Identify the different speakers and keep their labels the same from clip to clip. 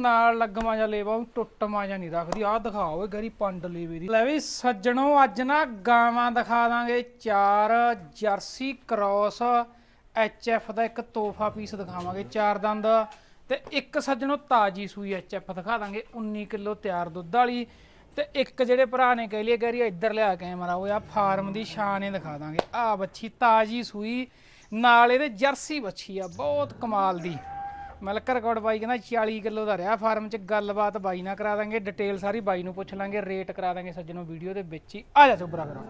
Speaker 1: ਨਾਲ ਲੱਗਮਾ ਜਾਂ ਲੇਵਾ ਉਹ ਜਾਂ ਨਹੀਂ ਰੱਖਦੀ। ਆਹ ਦਿਖਾਓ ਇਹ ਗਰੀ ਪੰਡ ਲੇਵੇ ਦੀ। ਲੈ ਵੀ ਸੱਜਣੋ, ਅੱਜ ਨਾ ਗਾਵਾਂ ਦਿਖਾ ਦਾਂਗੇ। ਚਾਰ ਜਰਸੀ ਕ੍ਰਾਸ ਐਫ ਦਾ ਇੱਕ ਤੋਹਫਾ ਪੀਸ ਦਿਖਾਵਾਂਗੇ, ਚਾਰ ਦੰਦ। ਤੇ ਇੱਕ ਸੱਜਣੋ ਤਾਜੀ ਸੂਈ ਐਚ ਐਫ ਦਿਖਾ ਦਾਂਗੇ 19 ਕਿਲੋ ਤਿਆਰ ਦੁੱਧ ਵਾਲੀ। ਤੇ ਇੱਕ ਜਿਹੜੇ ਭਰਾ ਨੇ ਕਹਿ ਲਿਆ ਗਰੀ ਇੱਧਰ ਲਿਆ ਕੈਮਰਾ ਉਹ ਆ ਫਾਰਮ ਦੀ ਸ਼ਾਨ ਹੀ ਦਿਖਾ ਦਾਂਗੇ। ਆ ਬੱਚੀ ਤਾਜੀ ਸੂਈ, ਨਾਲ ਇਹਦੇ ਜਰਸੀ ਬੱਚੀ ਆ, ਬਹੁਤ ਕਮਾਲ ਦੀ। ਮਿਲਕ ਰਿਕਾਰਡ ਬਾਈ ਕਹਿੰਦਾ 40 ਕਿਲੋ ਦਾ ਰਿਹਾ ਫਾਰਮ 'ਚ ਗੱਲਬਾਤ ਬਾਈ ਨਾਲ ਕਰਾ ਦਾਂਗੇ ਡਿਟੇਲ ਸਾਰੀ ਬਾਈ ਨੂੰ ਪੁੱਛ ਲਾਂਗੇ ਰੇਟ ਕਰਾ ਦਾਂਗੇ ਸੱਜਣੋ ਵੀਡੀਓ ਦੇ ਵਿੱਚ ਹੀ। ਆ ਜਾ ਚੁਬਰਾ ਕਰਾ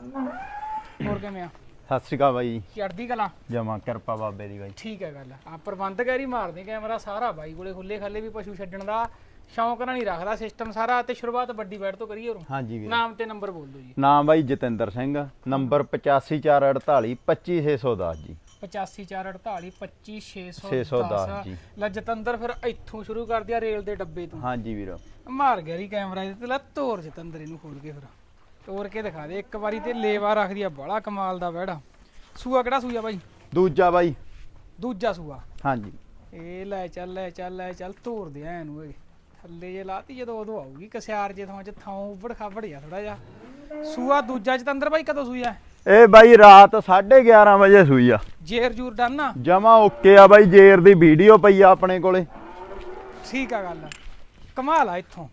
Speaker 1: ਹੋਰ ਕਿਵੇਂ ਆ?
Speaker 2: ਸਤਿ ਸ਼੍ਰੀ ਅਕਾਲ ਬਾਈ।
Speaker 1: ਚੜਦੀ ਕਲਾ?
Speaker 2: ਜਮਾ ਕਿਰਪਾ ਬਾਬੇ ਦੀ ਬਾਈ।
Speaker 1: ਠੀਕ ਹੈ ਗੱਲ। ਆ ਪ੍ਰਬੰਧਕਾਰੀ ਮਾਰਦੇ ਕੈਮਰਾ ਸਾਰਾ ਬਾਈ ਕੋਲੇ ਖੁੱਲੇ ਖਾਲੇ ਵੀ ਪਸ਼ੂ ਛੱਡਣ ਦਾ ਸ਼ੌਂਕ ਨਾਲ ਨਹੀਂ ਰੱਖਦਾ ਸਿਸਟਮ ਸਾਰਾ ਤੇ ਸ਼ੁਰੂਆਤ ਵੱਡੀ ਬੈਠ ਤੋਂ ਕਰੀਏ ਉਰੋਂ।
Speaker 2: ਹਾਂਜੀ ਵੀਰ।
Speaker 1: ਨਾਮ ਤੇ ਨੰਬਰ ਬੋਲ ਦਿਓ ਜੀ।
Speaker 2: ਨਾਮ ਬਾਈ ਜਤਿੰਦਰ ਸਿੰਘ ਨੰਬਰ 85448 25610 ਜੀ।
Speaker 1: 8548 25610
Speaker 2: 610 ਜੀ।
Speaker 1: ਲੈ ਜਤੰਦਰ ਫਿਰ ਇੱਥੋਂ ਸ਼ੁਰੂ ਕਰ ਦਿਆ ਰੇਲ ਦੇ ਡੱਬੇ ਤੋਂ।
Speaker 2: ਹਾਂਜੀ ਵੀਰ।
Speaker 1: ਮਾਰ ਗਿਆ ਰੀ ਕੈਮਰਾ ਇਹਦੇ ਤੇ ਲੈ ਤੋਰ ਜਤੰਦਰ ਇਹਨੂੰ ਖੋਲ ਕੇ ਫਿਰ। ਤੋਰ ਕੇ ਦਿਖਾ ਦੇ ਇੱਕ ਵਾਰੀ ਤੇ ਲੇਵਾ ਰੱਖਦੀ ਆ ਬੜਾ ਕਮਾਲ ਦਾ ਵਹਿੜਾ। ਸੂਆ ਕਿਹੜਾ ਸੂਆ ਬਾਈ?
Speaker 2: ਦੂਜਾ ਬਾਈ।
Speaker 1: ਦੂਜਾ ਸੂਆ।
Speaker 2: ਹਾਂਜੀ।
Speaker 1: ਇਹ ਲੈ ਚੱਲ ਲੈ ਚੱਲ ਲੈ ਚੱਲ ਤੋਰ ਦੇ ਐ ਇਹਨੂੰ ਓਏ ਥੱਲੇ ਜੇ ਲਾਤੀ ਜਦੋਂ ਉਦੋਂ ਆਊਗੀ ਕਸਿਆਰ ਜੇ ਥਾਂ ਚ ਥਾਂ ਉੱਬੜ ਖਾਬੜ ਜਾ ਥੋੜਾ ਜਿਹਾ। ਸੂਆ ਦੂਜਾ ਜਤੰਦਰ ਬਾਈ ਕਦੋਂ ਸੂਈ ਆ
Speaker 2: ਇਹ ਬਾਈ ਰਾਤ 11:30 ਵਜੇ ਸੂਈ ਆ।
Speaker 1: ਜੇਰ ਜੂਰ ਡਨ ਨਾ
Speaker 2: ਜਮਾ ਓਕੇ ਆ ਬਾਈ ਜੇਰ ਦੀ ਵੀਡੀਓ ਪਈ ਆ ਆਪਣੇ ਕੋਲੇ।
Speaker 1: ਠੀਕ ਆ ਗੱਲ ਕਮਾਲ ਆ ਇੱਥੋਂ।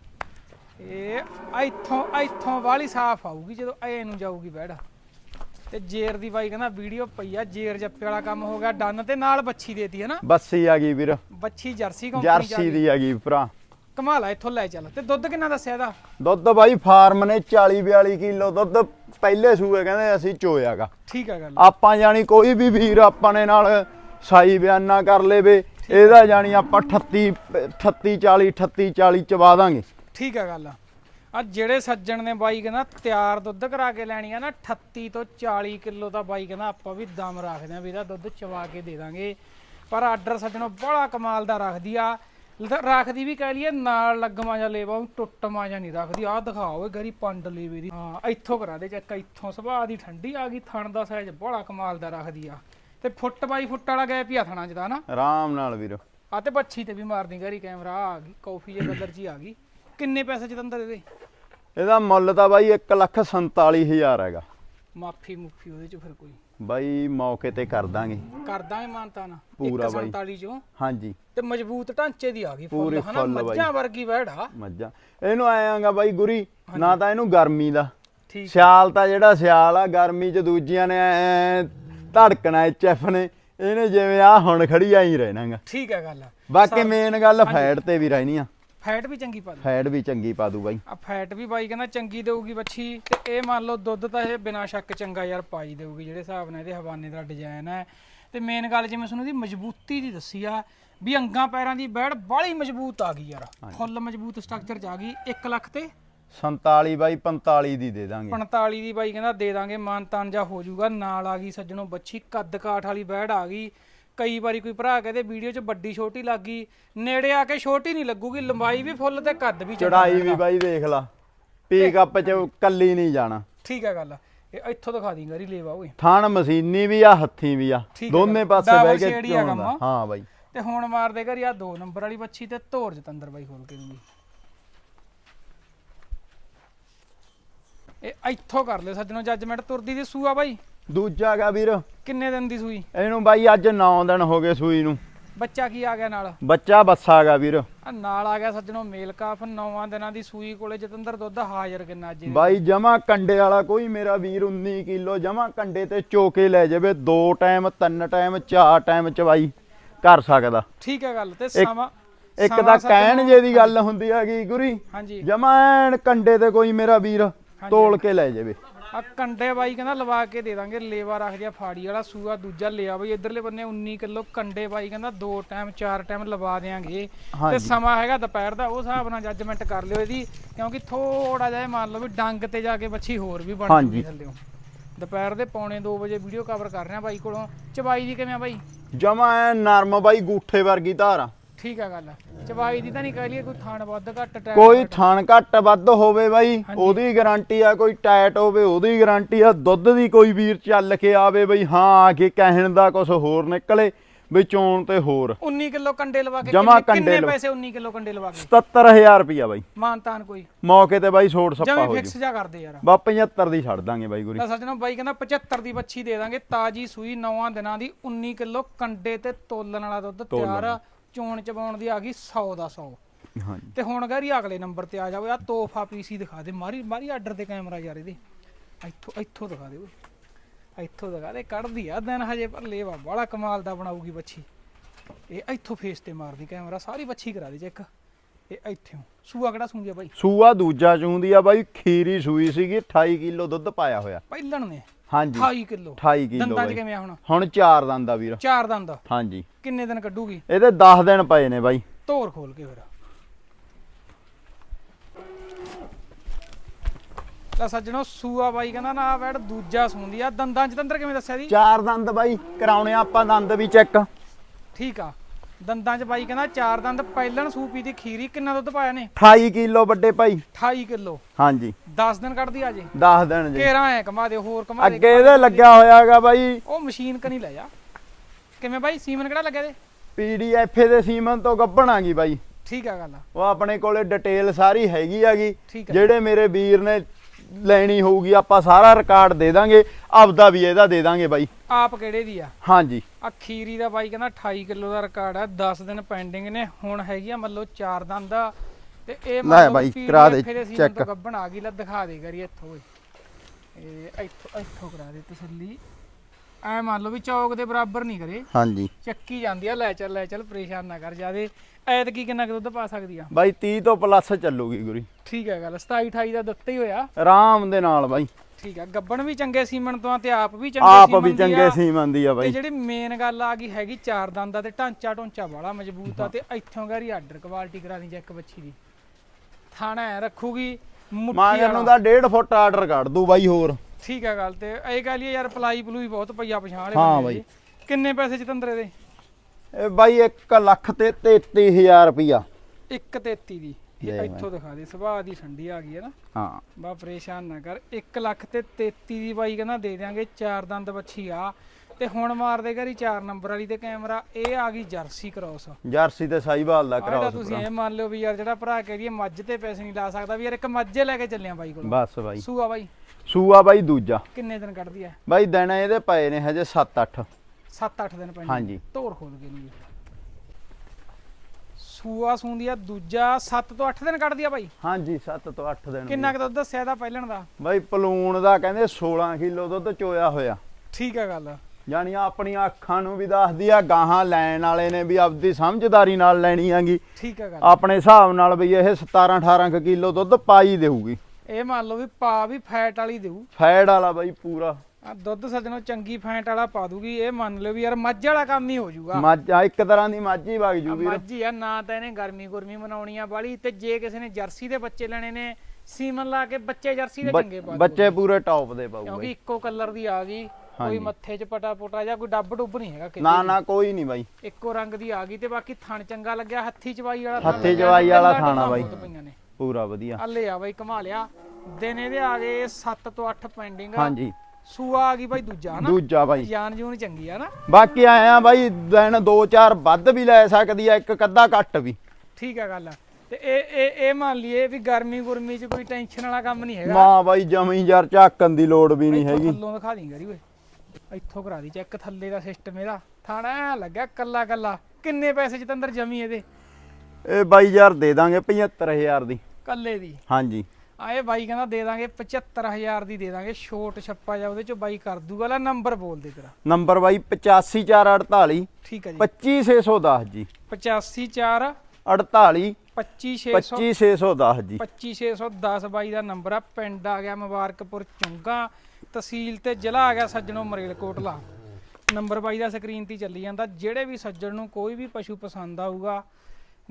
Speaker 1: ਇਹ ਇੱਥੋਂ ਇੱਥੋਂ ਵਾਲੀ ਸਾਫ਼ ਆਊਗੀ ਜਦੋਂ ਐ ਨੂੰ ਜਾਊਗੀ ਬੈੜ। ਤੇ ਜੇਰ ਦੀ ਬਾਈ ਕਹਿੰਦਾ ਵੀਡੀਓ ਪਈ ਆ ਜੇਰ ਜੱਪੇ ਵਾਲਾ ਕੰਮ ਹੋ ਗਿਆ ਡਨ ਤੇ ਨਾਲ ਬੱਚੀ ਦੇਤੀ ਹੈ ਨਾ?
Speaker 2: ਬੱਸੀ ਆ ਗਈ ਵੀਰ।
Speaker 1: ਬੱਚੀ ਜਰਸੀ ਕੰਪਨੀ
Speaker 2: ਜਰਸੀ। ਦੀ ਆ। ਗਈ ਭਰਾ।
Speaker 1: ਕਮਾਲ ਆ ਇੱਥੋਂ ਲੈ ਚੱਲ। ਤੇ ਦੁੱਧ ਕਿੰਨਾ ਦੱਸਿਆ ਇਹਦਾ?
Speaker 2: ਦੁੱਧ ਬਾਈ ਫਾਰਮ ਨੇ 40 42 ਕਿਲੋ ਦੁੱਧ। ਪਹਿਲੇ ਸੂਏ ਕਹਿੰਦੇ ਅਸੀਂ ਚੋਇਆਗਾ।
Speaker 1: ਠੀਕ ਆ ਗੱਲ।
Speaker 2: ਆਪਾਂ ਜਾਣੀ ਕੋਈ ਵੀ ਵੀਰ ਆਪਾਂ ਨੇ ਨਾਲ ਸਾਈ ਬਿਆਨਾ ਕਰ ਲੇਵੇ ਇਹਦਾ ਜਾਣੀ ਆਪਾਂ 38 38 40 38 40 ਚਵਾ ਦਾਂਗੇ।
Speaker 1: ਠੀਕ ਆ ਗੱਲ। ਆ ਜਿਹੜੇ ਸੱਜਣ ਨੇ ਬਾਈ ਕਹਿੰਦਾ ਤਿਆਰ ਦੁੱਧ ਕਰਾ ਕੇ ਲੈਣੀ ਆ ਨਾ 38 ਤੋਂ 40 ਕਿਲੋ ਦਾ ਬਾਈ ਕਹਿੰਦਾ ਆਪਾਂ ਵੀ ਦਮ ਰੱਖਦੇ ਆ ਵੀ ਇਹਦਾ ਦੁੱਧ ਚਵਾ ਕੇ ਦੇ ਦਾਂਗੇ। ਪਰ ਆਰਡਰ ਸੱਜਣੋ ਬੜਾ ਕਮਾਲ ਦਾ ਰੱਖਦੀ ਆ। ਲ- ਰੱਖਦੀ ਵੀ ਕਹਿ ਲਈਏ ਨਾਲ ਲੱਗਮਾ ਜਾਂ ਲੇਵਾ ਟੁੱਟਮਾ ਜਾਂ ਨਹੀਂ ਰੱਖਦੀ। ਆਹ ਦਿਖਾਓ ਇਹ ਗਰੀ ਪੰਡ ਲੇਵੇ ਦੀ। ਹਾਂ ਇੱਥੋਂ ਕਰਾ ਦੇ ਚੱਕ ਇੱਥੋਂ ਸੁਭਾਅ ਦੀ ਠੰਡੀ ਆ ਗਈ ਥਣ ਦਾ ਸਾਈਜ਼ ਬੜਾ ਕਮਾਲ ਦਾ ਰੱਖਦੀ ਆ। ਤੇ ਫੁੱਟ ਬਾਈ ਫੁੱਟ ਵਾਲਾ ਗੈਪ ਹੀ ਆ ਥਣਾ ਜਦਾ ਨਾ।
Speaker 2: ਆਰਾਮ ਨਾਲ ਵੀਰ।
Speaker 1: ਆ ਤੇ ਬੱਚੀ ਤੇ ਵੀ ਮਾਰਦੀ ਗਰੀ ਕੈਮਰਾ ਆ ਗਈ ਕਾਫੀ ਜੇ ਕਲਰ ਜੀ ਆ ਗਈ। ਕਿੰਨੇ ਪੈਸੇ ਜਤੰਦਰ ਇਹਦੇ?
Speaker 2: ਇਹਦਾ ਮੁੱਲ ਤਾਂ ਬਾਈ 147000 ਹੈਗਾ।
Speaker 1: ਮਾਫੀ ਮੁਫੀ ਉਹਦੇ ਚ ਫਿਰ ਕੋਈ।
Speaker 2: ਬਾਈ ਮੌਕੇ ਤੇ ਕਰ ਦਾਂਗੇ।
Speaker 1: ਕਰਦਾ ਹੈ ਮਾਨਤਾ ਨਾ
Speaker 2: ਪੂਰਾ ਬਾਈ।
Speaker 1: 147 ਚੋਂ।
Speaker 2: ਹਾਂਜੀ।
Speaker 1: ਤੇ ਮਜ਼ਬੂਤ ਢਾਂਚੇ ਦੀ ਆ ਗਈ ਫੁੱਲ ਹਨਾ। ਮੱਝਾਂ ਵਰਗੀ ਵਹਿੜਾ।
Speaker 2: ਮੱਝਾਂ। ਇਹਨੂੰ ਆਇਆਂਗਾ ਬਾਈ ਗੁਰੀ ਨਾ ਤਾਂ ਇਹਨੂੰ ਗਰਮੀ ਦਾ।
Speaker 1: ਠੀਕ।
Speaker 2: ਸਿਆਲ ਤਾਂ ਜਿਹੜਾ ਸਿਆਲ ਆ ਗਰਮੀ ਚ ਦੂਜੀਆਂ ਨੇ ਐ ਧੜਕਣਾ ਐਚਐਫ ਨੇ। ਇਹਨੇ ਜਿਵੇਂ ਆ ਹੁਣ ਖੜੀ ਆਈ ਰਹਿਣਾਗਾ।
Speaker 1: ਠੀਕ ਹੈ ਗੱਲ
Speaker 2: ਬਾਕੀ ਮੇਨ ਗੱਲ ਫੈਟ ਤੇ ਵੀ ਰਹਿਣੀ ਆ।
Speaker 1: ਫੈਟ ਵੀ ਚੰਗੀ ਪਾ ਦੇ।
Speaker 2: ਫੈਟ ਵੀ ਚੰਗੀ ਪਾ ਦੂ ਬਾਈ।
Speaker 1: ਆ ਫੈਟ ਵੀ ਬਾਈ ਕਹਿੰਦਾ ਚੰਗੀ ਦੇਊਗੀ ਬੱਚੀ ਤੇ ਇਹ ਮੰਨ ਲਓ ਦੁੱਧ ਤਾਂ ਇਹ ਬਿਨਾਂ ਸ਼ੱਕ ਚੰਗਾ ਯਾਰ ਪਾਈ ਦੇਊਗੀ ਜਿਹੜੇ ਹਿਸਾਬ ਨਾਲ ਇਹਦੇ ਹਵਾਨੇ ਦਾ ਡਿਜ਼ਾਈਨ ਹੈ। ਤੇ ਮੇਨ ਗੱਲ ਜਿਵੇਂ ਤੁਹਾਨੂੰ ਇਹਦੀ ਮਜ਼ਬੂਤੀ ਦੀ ਦੱਸੀ ਆ ਵੀ ਅੰਗਾਂ ਪੈਰਾਂ ਦੀ ਬੈੜ ਬਾਹਲੀ ਮਜ਼ਬੂਤ ਆ ਗਈ ਯਾਰ। ਫੁੱਲ ਮਜ਼ਬੂਤ ਸਟਰਕਚਰ ਚ ਆ ਗਈ 1 ਲੱਖ ਤੇ
Speaker 2: 47 ਬਾਈ 45 ਦੀ ਦੇ ਦਾਂਗੇ।
Speaker 1: 45 ਦੀ ਬਾਈ ਕਹਿੰਦਾ ਦੇ ਦਾਂਗੇ ਮਾਨ ਤਾਨ ਜਾ ਹੋ ਜਾਊਗਾ ਨਾਲ ਆ ਗਈ ਸੱਜਣੋ ਬੱਚੀ ਕੱਦ ਕਾਠ ਵਾਲੀ ਬੈੜ ਆ ਗਈ। ਕਈ ਵਾਰੀ ਕੋਈ ਭਰਾ ਕਹਦੇ ਵੀਡੀਓ 'ਚ ਵੱਡੀ ਛੋਟੀ ਲੱਗ ਨੇੜੇ ਆ ਕੇ ਛੋਟੀ ਨਹੀਂ ਲੱਗੂਗੀ ਲੰਬਾਈ ਵੀ ਫੁੱਲ ਤੇ ਕੱਦ ਵੀ ਚੰਗਾ
Speaker 2: ਚੜਾਈ ਵੀ ਬਾਈ ਦੇਖ ਲਾ ਪੀਕ ਅਪ ਚ ਕੱਲੀ ਨਹੀਂ ਜਾਣਾ।
Speaker 1: ਠੀਕ ਹੈ ਗੱਲ ਇਹ ਇੱਥੋਂ ਦਿਖਾ ਦੀ ਗਰੀ ਲੇਵਾ ਓਏ।
Speaker 2: ਥਾਣ ਮਸ਼ੀਨੀ ਵੀ ਆ ਹੱਥੀ ਵੀ ਆ
Speaker 1: ਠੀਕ ਹੈ
Speaker 2: ਦੋਨੇ। ਪਾਸੇ ਬਹਿ ਕੇ
Speaker 1: shade ਆ।
Speaker 2: ਹਾਂ ਬਾਈ।
Speaker 1: ਤੇ ਹੁਣ ਮਾਰਦੇ ਘਰੀ ਆ ਦੋ ਨੰਬਰ ਵਾਲੀ ਬੱਚੀ ਤੇ ਧੋਰ ਜਤੰਦਰ ਬਾਈ ਖੋਲ ਕੇ ਦੂੰਗੀ ਇਹ ਇੱਥੋਂ ਕਰ ਲਿਓ ਸੱਜਣੋ ਜੱਜਮੈਂਟ ਤੁਰਦੀ ਦੀ ਸੂਆ ਬਾਈ।
Speaker 2: ਦੂਜਾ ਗਾ ਵੀਰ।
Speaker 1: ਕਿੰਨੇ ਦਿਨ ਦੀ ਸੂਈ?
Speaker 2: ਇਹਨੂੰ ਬਾਈ ਅੱਜ 9 ਦਿਨ ਹੋ ਗਏ ਸੂਈ ਨੂੰ।
Speaker 1: ਬੱਚਾ ਕੀ ਆ ਗਿਆ ਨਾਲ?
Speaker 2: ਬੱਚਾ ਬੱਸਾ ਗਾ ਵੀਰ।
Speaker 1: ਆ ਨਾਲ ਆ ਗਿਆ ਸੱਜਣੋ ਮੇਲ ਕਾਫ ਨੌਵਾਂ ਦਿਨਾਂ ਦੀ ਸੂਈ ਕੋਲੇ ਜਤਿੰਦਰ ਦੁੱਧ ਹਾਜ਼ਰ ਕਿੰਨਾ ਇਹਦੇ?
Speaker 2: ਬਾਈ ਜਮਾ ਕੰਡੇ ਵਾਲਾ ਕੋਈ ਮੇਰਾ ਵੀਰ 19 ਕਿਲੋ ਜਮਾ ਕੰਡੇ ਤੇ ਚੋਕੇ ਲੈ ਜਾਵੇ ਦੋ ਟਾਈਮ ਤਿੰਨ ਟਾਈਮ ਚਾਰ ਟਾਈਮ ਚਵਾਈ ਕਰ ਸਕਦਾ।
Speaker 1: ਠੀਕ ਹੈ ਗੱਲ ਤੇ
Speaker 2: ਇੱਕ-
Speaker 1: ਸਮਾਂ
Speaker 2: ਇੱਕ
Speaker 1: ਸਮਾਂ
Speaker 2: ਤਾਂ
Speaker 1: ਸੱਜਣੋ-
Speaker 2: ਕਹਿਣ ਜੇ ਦੀ ਗੱਲ ਹੁੰਦੀ ਹੈਗੀ ਗੁਰੀ
Speaker 1: ਹਾਂਜੀ।
Speaker 2: ਜਮਾ ਐਨ ਕੰਡੇ ਤੇ ਕੋਈ ਮੇਰਾ ਵੀਰ ਤੋਲ ਕੇ ਲੈ ਜਾਵੇ।
Speaker 1: ਆ ਕੰਡੇ ਬਾਈ ਕਹਿੰਦਾ ਲਵਾ ਕੇ ਦੇ ਦਾਂਗੇ ਲੇਵਾ ਰੱਖ ਦਿਆ ਫਾੜੀ ਵਾਲਾ ਸੂਆ ਦੂਜਾ ਲਿਆ ਬਈ ਇਧਰਲੇ ਬੰਨੇ 19 ਕਿਲੋ ਕੰਡੇ ਬਾਈ ਕਹਿੰਦਾ ਦੋ ਟਾਈਮ ਚਾਰ ਟਾਈਮ ਲਵਾ ਦੇਾਂਗੇ ਤੇ। ਸਮਾਂ ਹੈਗਾ ਦੁਪਹਿਰ ਦਾ ਉਹ ਹਿਸਾਬ ਨਾਲ ਜੱਜਮੈਂਟ ਕਰ ਲਿਓ ਇਹਦੀ ਕਿਉਂਕਿ ਥੋੜਾ ਜਿਹਾ ਮੰਨ ਲਓ ਵੀ ਡੰਗ ਤੇ ਜਾ ਕੇ ਬੱਚੀ ਹੋਰ ਵੀ ਬਣ। ਜੂਗੀ ਥੱਲੇੋਂ। ਦੁਪਹਿਰ ਦੇ ਪੌਣੇ 2 ਵਜੇ ਵੀਡੀਓ ਕਵਰ ਕਰ ਰਹੇ ਬਾਈ ਕੋਲੋਂ। ਚਬਾਈ ਦੀ ਕਿਵੇਂ ਆ ਬਾਈ?
Speaker 2: ਜਮਾ ਨਰਮ ਬਾਈ ਗੂਠੇ ਵਰਗੀ ਧਾਰ
Speaker 1: ਠੀਕ ਆ ਗੱਲ ਚਬਾਈ ਦੀ ਤਾਂ ਨਹੀਂ ਕਹਿ ਲਈਏ ਕੋਈ ਥਾਣ ਵੱਧ ਘੱਟ ਟਾਈਮ
Speaker 2: ਕੋਈ ਥਣ ਘੱਟ ਵੱਧ ਹੋਵੇ ਬਾਈ ਉਹਦੀ ਗਾਰੰਟੀ ਆ ਕੋਈ ਟਾਈਟ ਹੋਵੇ ਉਹਦੀ ਗਾਰੰਟੀ ਆ ਦੁੱਧ ਦੀ ਕੋਈ ਵੀਰ ਚੱਲ ਕੇ ਆਵੇ ਬਈ ਹਾਂ ਆ ਕੇ ਕਹਿਣ ਦਾ ਕੁਝ ਹੋਰ ਨਿਕਲੇ ਬਈ ਚੋਣ ਤੇ ਹੋਰ।
Speaker 1: 19 ਕਿਲੋ ਕੰਡੇ ਲਵਾ ਕੇ
Speaker 2: ਜਮਾਂ
Speaker 1: ਕਿੰਨੇ-
Speaker 2: ਕੰਡੇ
Speaker 1: ਕਿੰਨੇ
Speaker 2: ਲਵਾ-
Speaker 1: ਪੈਸੇ 19 ਕਿਲੋ ਕੰਡੇ ਲਵਾ ਕੇ?
Speaker 2: 77000 ਰੁਪਿਆ ਬਾਈ।
Speaker 1: ਮਾਨਤਾਨ ਕੋਈ।
Speaker 2: ਮੌਕੇ ਤੇ ਬਾਈ ਛੋੜ ਸੱਪਾ
Speaker 1: ਜਮੇ
Speaker 2: ਹੋ
Speaker 1: ਫਿਕਸ
Speaker 2: ਜੂ।
Speaker 1: ਜਾ ਕਰਦੇ ਯਾਰ।
Speaker 2: ਬਾ 75 ਦੀ ਛੱਡ ਦਾਂਗੇ ਬਾਈ ਗੁਰੀ।
Speaker 1: ਤਾਂ ਸੱਜਣੋ ਬਾਈ ਕਹਿੰਦਾ 75 ਦੀ ਬੱਚੀ ਦੇ ਦਾਂਗੇ ਤਾਜੀ ਸੂਈ 9 ਦਿਨਾਂ ਦੀ 19 ਕਿਲੋ ਕੰਡੇ ਤੇ ਤੋਲਣ ਵਾਲਾ ਦੁੱਧ ਤਿਆਰ ਆ। ਚੋਣ ਚਬਾਉਣ ਦੀ ਆ ਗਈ 100 ਦਾ 100
Speaker 2: ਹਾਂਜੀ।
Speaker 1: ਤੇ ਹੁਣ ਗਾਰੀ ਅਗਲੇ ਨੰਬਰ ਤੇ ਆ ਜਾਓ ਆ ਤੋਹਫਾ ਪੀਸੀ ਦਿਖਾ ਦੇ ਮਾਰੀ ਮਾਰੀ ਆਰਡਰ ਤੇ ਕੈਮਰਾ ਯਾਰ ਇਹਦੇ। ਇੱਥੋਂ ਇੱਥੋਂ ਦਿਖਾ ਦੇ ਓਏ। ਇੱਥੋਂ ਦਿਖਾ ਦੇ ਕੱਢਦੀ ਆ ਦਿਨ ਹਜੇ ਪਰ ਲੇਵਾ ਬੜਾ ਕਮਾਲ ਦਾ ਬਣਾਊਗੀ ਬੱਚੀ ਇਹ ਇੱਥੋਂ ਫੇਸ ਤੇ ਮਾਰਦੀ ਕੈਮਰਾ ਸਾਰੀ ਬੱਚੀ ਕਰਾ ਦੇ ਚੈੱਕ। ਇਹ ਇੱਥੋਂ। ਸੂਆ ਕਿਹੜਾ ਸੂੰਦੀ ਆ ਬਾਈ?
Speaker 2: ਸੂਆ ਦੂਜਾ ਚੂੰਦੀ ਆ ਬਾਈ ਖੀਰੀ ਸੂਈ ਸੀਗੀ 28 ਕਿਲੋ ਦੁੱਧ ਪਾਇਆ ਹੋਇਆ।
Speaker 1: ਪਹਿਲਣ ਨੇ।
Speaker 2: ਹਾਂਜੀ।
Speaker 1: 28 ਕਿਲੋ।
Speaker 2: 28 ਕਿਲੋ
Speaker 1: ਦੰਦਾਂ 'ਚ ਕਿਵੇਂ ਆ ਹੁਣ?
Speaker 2: ਹੁਣ ਚਾਰ ਦੰਦ ਆ ਵੀਰ।
Speaker 1: ਚਾਰ ਦੰਦ।
Speaker 2: ਹਾਂਜੀ।
Speaker 1: ਕਿੰਨੇ ਦਿਨ ਕੱਢੂਗੀ?
Speaker 2: ਇਹਦੇ 10 ਦਿਨ ਪਏ ਨੇ ਬਾਈ।
Speaker 1: ਧੋਰ ਖੋਲ ਕੇ ਫਿਰ। ਤਾਂ ਸੱਜਣੋ ਸੂਆ ਬਾਈ ਕਹਿੰਦਾ ਨਾ ਵੈੜ ਦੂਜਾ ਸੂੰਦੀ ਆ। ਦੰਦਾਂ ਚ ਤੰਦਰ ਕਿਵੇਂ ਦੱਸਿਆ ਜੀ
Speaker 2: ਚਾਰ ਦੰਦ ਬਾਈ ਕਰਾਉਣੇ ਆ ਆਪਾਂ ਦੰਦ ਵੀ ਚੈੱਕ
Speaker 1: ਠੀਕ ਆ। ਦੰਦਾਂ ਚ ਬਾਈ ਕਹਿੰਦਾ ਚਾਰ ਦੰਦ ਪਹਿਲਣ ਸੂਪੀ ਦੀ ਖੀਰੀ ਕਿੰਨਾ ਦੁੱਧ ਪਾਇਆ ਨੇ?
Speaker 2: 28 ਕਿਲੋ ਵੱਡੇ ਭਾਈ।
Speaker 1: 28 ਕਿਲੋ।
Speaker 2: ਹਾਂਜੀ।
Speaker 1: 10 ਦਿਨ ਕੱਢਦੀ ਆ ਜੇ?
Speaker 2: 10 ਦਿਨ ਜੀ।
Speaker 1: ਕੇਰਾ ਐ ਕਮਾ ਦੇ ਹੋਰ ਕਮਾ ਦੇ
Speaker 2: ਅੱਗੇ ਇਹਦੇ ਲੱਗਿਆ ਹੋਇਆਗਾ ਬਾਈ।
Speaker 1: ਉਹ ਮਸ਼ੀਨ ਕਨੀ ਲੈ ਜਾ। ਕਿਵੇਂ ਬਾਈ? ਸੀਮਨ ਕਿਹੜਾ ਲੱਗਿਆ ਦੇ
Speaker 2: ਪੀਡੀਐਫ ਦੇ ਸੀਮਨ ਤੋਂ ਗਈ ਬਾਈ।
Speaker 1: ਠੀਕ ਆ ਗੱਲ
Speaker 2: ਉਹ ਆਪਣੇ ਕੋਲੇ ਡਿਟੇਲ ਸਾਰੀ ਹੈਗੀ ਆਗੀ। ਜਿਹੜੇ ਮੇਰੇ ਵੀਰ ਨੇ ਲੈਣੀ ਹੋਊਗੀ ਆਪਾਂ ਸਾਰਾ ਰਿਕਾਰਡ ਦੇ ਦਾਂਗੇ ਆਪਦਾ ਵੀ ਇਹਦਾ ਦੇ ਦਾਂਗੇ ਬਾਈ।
Speaker 1: ਆਪ ਕਿਹੜੇ ਦੀ ਆ?
Speaker 2: ਹਾਂਜੀ।
Speaker 1: ਆ ਖੀਰੀ ਦਾ ਬਾਈ ਕਹਿੰਦਾ 28 ਕਿਲੋ ਦਾ ਰਿਕਾਰਡ ਆ 10 ਦਿਨ ਪੈਂਡਿੰਗ ਨੇ ਹੁਣ ਹੈਗੀ ਆ ਮੱਲੋ 4 ਦੰਦ ਆ। ਤੇ ਇਹ
Speaker 2: ਲੈ ਬਾਈ, ਕਰਾ ਦੇ।
Speaker 1: ਤੋਂ ਗੱਬਣ ਆ ਗਈ ਲੈ ਦਿਖਾ ਦੇ ਕਰੀ ਇੱਥੋਂ ਇਹ ਇੱਥੋਂ ਇੱਥੋਂ ਕਰਾ ਦੇ ਤਸੱਲੀ। ਐ ਮੰਨ ਲਓ ਵੀ ਚੌਕ ਦੇ ਬਰਾਬਰ ਨਹੀਂ ਕਰੇ।
Speaker 2: ਹਾਂਜੀ।
Speaker 1: ਚੱਕੀ ਜਾਂਦੀ ਆ ਲੈ ਚੱਲ ਲੈ ਚੱਲ ਪਰੇਸ਼ਾਨ ਨਾ ਕਰ ਜਾਦੇ ਐਤ ਕੀ ਕਿੰਨਾ ਕੁ ਦੁੱਧ ਪਾ ਸਕਦੀ ਆ?
Speaker 2: ਬਾਈ 30 ਤੋਂ ਪਲੱਸ ਚੱਲੂਗੀ ਗੁਰੀ।
Speaker 1: ਠੀਕ ਹੈ ਗੱਲ 27 28 ਦਾ ਦਿੱਤਾ ਹੀ ਹੋਇਆ।
Speaker 2: ਆਰਾਮ ਦੇ ਨਾਲ ਬਾਈ।
Speaker 1: ਠੀਕ ਆ ਗੱਬਣ ਵੀ ਚੰਗੇ ਸੀਮਨ ਤੋਂ ਆ ਤੇ ਆਪ ਵੀ ਚੰਗੇ
Speaker 2: ਆਪ
Speaker 1: ਸੀਮਨ
Speaker 2: ਵੀ
Speaker 1: ਦੀ
Speaker 2: ਚੰਗੇ
Speaker 1: ਆ।
Speaker 2: ਸੀਮਨ ਦੀ ਆ
Speaker 1: ਤੇ
Speaker 2: ਬਾਈ
Speaker 1: ਜਿਹੜੀ ਮੇਨ ਗੱਲ ਆ ਗਈ ਹੈਗੀ ਚਾਰ ਦੰਦ ਦਾ ਤੇ ਢਾਂਚਾ ਢੋਂਚਾ ਵਾਲਾ ਮਜ਼ਬੂਤ ਆ ਤੇ ਇੱਥੋਂ ਗਾਰੀ ਆਰਡਰ ਕੁਆਲਿਟੀ ਕਰਾ ਦੀ ਚੈੱਕ ਬੱਚੀ ਦੀ। ਥਾਣਾ ਐ ਰੱਖੂਗੀ ਮੁੱਠੀ
Speaker 2: ਮਾਗਰ ਨੂੰ
Speaker 1: ਵਾਲਾ।
Speaker 2: ਦਾ 1.5 ਫੁੱਟ ਆਰਡਰ ਕੱਢ ਦੂ ਬਾਈ ਹੋਰ।
Speaker 1: ਠੀਕ ਆ ਗੱਲ ਤੇ ਇਹ ਗੱਲ ਹੀ ਆ ਯਾਰ ਪਲਾਈ ਪਲੂਈ ਬਹੁਤ ਪਈਆ ਪਛਾਣ ਵਾਲੇ
Speaker 2: ਹਾਂ
Speaker 1: ਬੰਦੇ। ਦੀ। ਕਿੰਨੇ ਪੈਸੇ ਚ ਤੰਦਰੇ ਦੇ?
Speaker 2: ਇਹ ਬਾਈ 1 ਲੱਖ ਤੇ 33000 ਰੁਪਿਆ
Speaker 1: 133 ਦੀ। ਇਹ ਇੱਥੋਂ ਦਿਖਾ ਦੇ ਸੁਭਾਅ ਦੀ ਠੰਡੀ ਆ ਗਈ ਹੈ ਨਾ।
Speaker 2: ਹਾਂ।
Speaker 1: ਬਾ ਪਰੇਸ਼ਾਨ ਨਾ ਕਰ 1 ਲੱਖ ਤੇ 33 ਦੀ ਬਾਈ ਕਹਿੰਦਾ ਦੇ ਦਿਆਂਗੇ ਚਾਰ ਦੰਦ ਬੱਚੀ ਆ। ਤੇ ਹੁਣ ਮਾਰਦੇ ਘਰੀ 4 ਨੰਬਰ ਵਾਲੀ ਤੇ ਕੈਮਰਾ ਇਹ ਆ ਗਈ ਜਰਸੀ ਕ੍ਰੋਸ
Speaker 2: ਜਰਸੀ ਤੇ ਸਾਈਵਾਲ ਦਾ
Speaker 1: ਆਹ
Speaker 2: ਕਰਾਓ
Speaker 1: ਤੁਸੀਂ ਇਹ ਮੰਨ ਲਿਓ ਵੀ ਯਾਰ ਜਿਹੜਾ ਭਰਾ ਕਹਿ ਰਹੀ ਮੱਝ ਤੇ ਪੈਸੇ ਨਹੀਂ ਲਾ ਸਕਦਾ ਵੀ ਯਾਰ ਇੱਕ ਮੱਝੇ ਲੈ ਕੇ ਚੱਲਿਆ ਬਾਈ ਕੋਲ।
Speaker 2: ਬਸ ਬਾਈ।
Speaker 1: ਸੂਆ ਬਾਈ।
Speaker 2: ਸੂਆ ਬਾਈ ਦੂਜਾ।
Speaker 1: ਕਿੰਨੇ ਦਿਨ ਕੱਢਦੀ ਐ
Speaker 2: ਬਾਈ ਦਿਨ ਇਹਦੇ ਪਏ ਨੇ ਹਜੇ 7-8
Speaker 1: 7-8 ਦਿਨ ਪੈਂਦੇ
Speaker 2: ਹਾਂਜੀ।
Speaker 1: ਧੋਰ ਖੋਲ ਕੇ ਨਹੀਂ ਸੂਆ ਸੂੰਦੀ ਆ ਦੂਜਾ 7 ਤੋਂ 8 ਦਿਨ ਕੱਢਦੀ ਆ ਬਾਈ?
Speaker 2: ਹਾਂਜੀ 7 ਤੋਂ 8 ਦਿਨ
Speaker 1: ਕਿੰਨਾ ਕੁ ਦੁੱਧ ਦੱਸਿਆ ਇਹਦਾ ਪਹਿਲਣ ਦਾ?
Speaker 2: ਬਾਈ ਪਲੂਣ ਦਾ ਕਹਿੰਦੇ 16 ਕਿਲੋ ਦੁੱਧ ਚੋਇਆ ਹੋਇਆ।
Speaker 1: ਠੀਕ ਆ ਗੱਲ।
Speaker 2: ਜਾਣੀ ਆਪਣੀਆਂ ਅੱਖਾਂ ਨੂੰ ਵੀ ਦੱਸਦੀ ਆ ਗਾਹਾਂ ਲੈਣ ਵਾਲੇ ਨੇ ਵੀ ਆਪਦੀ ਸਮਝਦਾਰੀ ਨਾਲ ਲੈਣੀ ਆਗੀ।
Speaker 1: ਠੀਕ ਆ ਗੱਲ।
Speaker 2: ਆਪਣੇ ਹਿਸਾਬ ਨਾਲ ਬਈ ਇਹ 17 18 ਕਿਲੋ ਦੁੱਧ ਪਾਈ ਦੇਊਗੀ।
Speaker 1: ਇਹ ਮੰਨ ਲਓ ਵੀ ਪਾ ਵੀ ਫੈਟ ਵਾਲੀ ਦੇਊ
Speaker 2: ਫੈੜ ਵਾਲਾ ਬਾਈ ਪੂਰਾ
Speaker 1: ਆ ਦੁੱਧ ਸੱਜਣੋ ਚੰਗੀ ਫੈਟ ਵਾਲਾ ਪਾ ਦੂਗੀ ਇਹ ਮੰਨ ਲਿਓ ਵੀ ਯਾਰ ਮੱਝ ਵਾਲਾ ਕੰਮ ਹੀ ਹੋ ਜਾਊਗਾ
Speaker 2: ਮੱਝ ਆ ਇੱਕ ਤਰ੍ਹਾਂ ਦੀ ਮੱਝ ਹੀ ਵਗ ਜੂ ਵੀਰ
Speaker 1: ਮੱਝ ਹੀ ਆ ਨਾ ਤਾਂ ਇਹਨੇ ਗਰਮੀ ਗੁਰਮੀ ਮਨਾਉਣੀ ਆ ਬਾਲੀ ਤੇ ਜੇ ਕਿਸੇ ਨੇ ਜਰਸੀ ਦੇ ਬੱਚੇ ਲੈਣੇ ਨੇ ਸੀਮਨ ਲਾ ਕੇ ਬੱਚੇ ਜਰਸੀ ਦੇ ਚੰਗੇ ਪਾ।
Speaker 2: ਬੱਚੇ ਪੂਰੇ ਟੌਪ ਦੇ ਪਾਊ
Speaker 1: ਕਿਉਂਕਿ ਇੱਕੋ ਕਲਰ ਦੀ ਆ ਗਈ ਕੋਈ। ਮੱਥੇ 'ਚ ਪਟਾ ਪੁਟਾ ਜਾਂ ਕੋਈ ਡੱਬ ਡੁੱਬ ਨਹੀਂ ਹੈਗਾ ਕਿਤੇ
Speaker 2: ਨਾ। ਨਾ ਕੋਈ ਨਹੀਂ ਬਾਈ
Speaker 1: ਇੱਕੋ ਰੰਗ ਦੀ ਆ ਗਈ ਤੇ ਬਾਕੀ ਥਣ ਚੰਗਾ ਲੱਗਿਆ ਹੱਥੀ ਚਵਾਈ ਵਾਲਾ ਥਣ
Speaker 2: ਹੱਥੀ ਚਵਾਈ ਵਾਲਾ ਥਣ ਬਾਈ। ਪੂਰਾ ਵਧੀਆ।
Speaker 1: ਆ ਲੈ ਆ ਬਾਈ ਕਮਾ ਲਿਆ। ਦਿਨ ਇਹਦੇ ਆ ਗਏ 7 ਤੋਂ 8 ਪੈਂਡਿੰਗ
Speaker 2: ਹਾਂਜੀ।
Speaker 1: ਸੂਆ ਆ ਗਈ ਬਾਈ ਦੂਜਾ ਹਨਾ?
Speaker 2: ਦੂਜਾ ਬਾਈ।
Speaker 1: ਜਾਨ ਜੂਨ ਚੰਗੀ ਆ ਨਾ
Speaker 2: ਬਾਕੀ ਆਏ ਆ ਬਾਈ ਦਿਨ 2-4 ਵੱਧ ਵੀ ਲੈ ਸਕਦੀ ਆ ਇੱਕ ਕੱਦਾ ਘੱਟ ਵੀ।
Speaker 1: ਠੀਕ ਆ ਗੱਲ ਤੇ ਇਹ ਇਹ ਇਹ ਮੰਨ ਲਈਏ ਵੀ ਗਰਮੀ ਗੁਰਮੀ 'ਚ ਕੋਈ ਟੈਨਸ਼ਨ ਵਾਲਾ ਕੰਮ ਨਹੀਂ ਹੈਗਾ।
Speaker 2: ਨਾ ਬਾਈ ਜਮੀ ਯਾਰ ਝਾਕਣ ਦੀ ਲੋੜ ਵੀ ਨਹੀਂ ਹੈਗੀ।
Speaker 1: ਥੱਲੋਂ ਦਿਖਾ ਦੀ ਗਰੀ ਓਏ। ਇੱਥੋਂ ਕਰਾ ਦੀ ਚੈੱਕ ਥੱਲੇ ਦਾ ਸਿਸਟਮ ਇਹਦਾ। ਥਾਣਾ ਐਂ ਲੱਗਿਆ ਕੱਲਾ ਕੱਲਾ ਕਿੰਨੇ ਪੈਸੇ ਚ ਅੰਦਰ ਜਮੀ ਇਹਦੇ?
Speaker 2: ਇਹ ਬਾਈ ਯਾਰ ਦੇ ਦਾਂਗੇ 75000 ਦੀ।
Speaker 1: ਕੱਲੇ ਦੀ।
Speaker 2: ਹਾਂਜੀ।
Speaker 1: ਆ ਇਹ ਬਾਈ ਕਹਿੰਦਾ ਦੇ ਦਾਂਗੇ 75000 ਦੀ ਦੇ ਦਾਂਗੇ ਛੋਟ ਛੱਪਾ ਜਾ ਉਹਦੇ ਚ ਬਾਈ ਕਰ ਦੂਗਾ। ਲੈ ਨੰਬਰ ਬੋਲ ਦੇ ਤੇਰਾ।
Speaker 2: ਨੰਬਰ ਬਾਈ 85448
Speaker 1: ਠੀਕ ਹੈ ਜੀ।
Speaker 2: 25610 ਜੀ।
Speaker 1: 854
Speaker 2: 48
Speaker 1: 25600
Speaker 2: 25610 ਜੀ।
Speaker 1: 25610 ਬਾਈ ਦਾ ਨੰਬਰ ਆ। ਪਿੰਡ ਆ ਗਿਆ ਮੁਬਾਰਕਪੁਰ ਚੁੰਗਾ। ਤਹਿਸੀਲ ਤੇ ਜ਼ਿਲ੍ਹਾ ਆ ਗਿਆ ਸੱਜਣੋਂ ਮਰੇਲਕੋਟਲਾ। ਨੰਬਰ ਬਾਈ ਦਾ ਸਕਰੀਨ ਤੇ ਚੱਲੀ ਜਾਂਦਾ। ਜਿਹੜੇ ਵੀ ਸੱਜਣ ਨੂੰ ਕੋਈ ਵੀ ਪਸ਼ੂ ਪਸੰਦ ਆਊਗਾ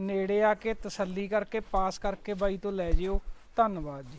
Speaker 1: ਨੇੜੇ ਆ ਕੇ ਤਸੱਲੀ ਕਰਕੇ ਪਾਸ ਕਰਕੇ ਬਾਈ ਤੋਂ ਲੈ ਜਿਓ। ਧੰਨਵਾਦ ਜੀ।